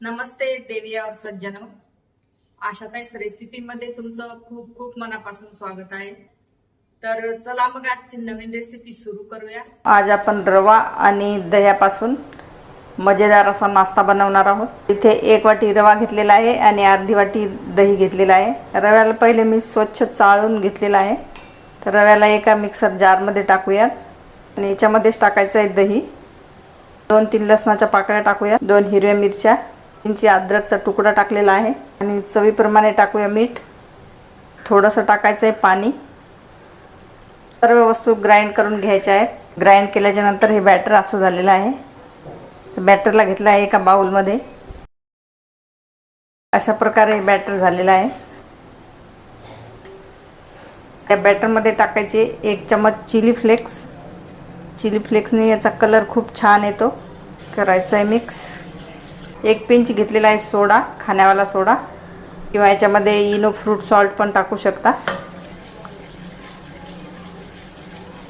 नमस्ते देवी और सज्जनो। आशाताईस रेसिपीमध्ये तुमचं खूप खूप मनापासून स्वागत आहे. तर चला मग आजची नवीन रेसिपी सुरू करूया. आज आपण रवा आणि दह्यापासून मजेदार असा नाश्ता बनवणार आहोत. इथे एक वाटी रवा घेतलेला आहे आणि अर्धी वाटी दही घेतलेला आहे. रव्याला पहिले मी स्वच्छ चाळून घेतलेला आहे. तर रव्याला एका मिक्सर जारमध्ये टाकूयात. आणि याच्यामध्येच टाकायचं आहे दही. दोन तीन लसणाच्या पाकळ्या टाकूया दोन हिरव्या मिरच्या. इंची अद्रकचा तुकडा टाकलेला आहे. आणि चवीप्रमाणे टाकूया मीठ. थोडंसं टाकायचं आहे पाणी. सर्व वस्तू ग्राइंड करून घ्यायच्या आहेत. ग्राइंड केल्याच्यानंतर हे बॅटर असं झालेलं आहे. बॅटरला घेतलं आहे एका बाउलमध्ये. अशा प्रकारे हे बॅटर झालेलं आहे. त्या बॅटरमध्ये टाकायचे एक चमच चिली फ्लेक्स चिली फ्लेक्सने याचा कलर खूप छान येतो. करायचं आहे मिक्स एक पिंच घेतलेला आहे सोडा खाण्यावाला सोडा. किंवा याच्यामध्ये इनो फ्रूट सॉल्ट पण टाकू शकता.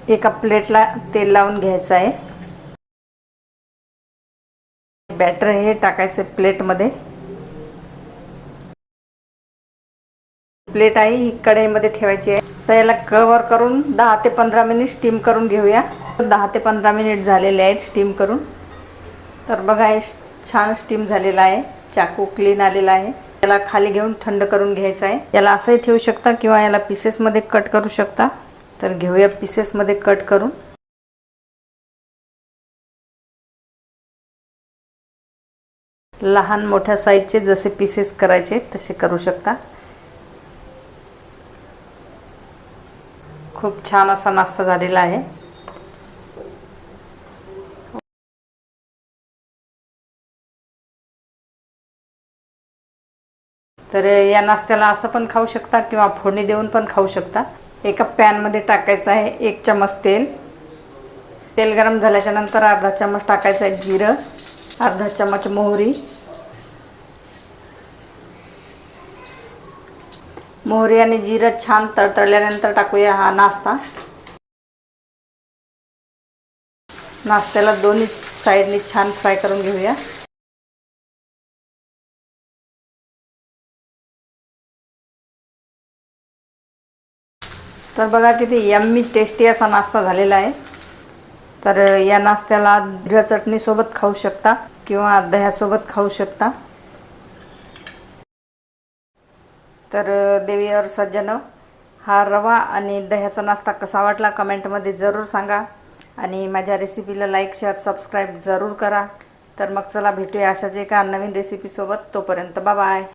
एका प्लेटला तेल लावून घ्यायचं आहे. बॅटर हे टाकायचं प्लेटमध्ये प्लेट आहे ही कढईमध्ये ठेवायची आहे. तर याला कवर करून दहा ते पंधरा मिनिट स्टीम करून घेऊया. दहा ते पंधरा मिनिट झालेले आहेत स्टीम करून. तर बघा हे छान स्टीम झालेला आहे. चाकू क्लीन आलेला आहे. याला खाली घेऊन थंड करून घ्यायचं आहे. याला असंही ठेवू शकता किंवा याला पीसेसमध्ये कट करू शकता. तर घेऊया पीसेसमध्ये कट करून. लहान मोठ्या साईजचे जसे पीसेस करायचे तसे करू शकता. खूप छान असा नाश्ता झालेला आहे. तर या नाश्त्याला असं पण खाऊ शकता किंवा फोडणी देऊन पण खाऊ शकता. एका पॅनमध्ये टाकायचं आहे एक चमच तेल. तेल गरम झाल्याच्यानंतर अर्धा चमच टाकायचं आहे जिरं अर्धा चमच मोहरी. मोहरी आणि जिरं छान तळतळल्यानंतर टाकूया हा नाश्ता. नाश्त्याला दोन्ही साईडने छान फ्राय करून घेऊया. तर बघा किती यम्मी टेस्टी असा नाश्ता झालेला आहे. तर या नाश्त्याला दह्या चटणीसोबत खाऊ शकता किंवा दह्यासोबत खाऊ शकता. तर देवी और सज्जन हा रवा आणि दह्याचा नाश्ता कसा वाटला कमेंटमध्ये जरूर सांगा. आणि माझ्या रेसिपीला लाईक शेअर सबस्क्राईब जरूर करा. तर मग चला भेटूया अशाच एका नवीन रेसिपीसोबत तोपर्यंत बाय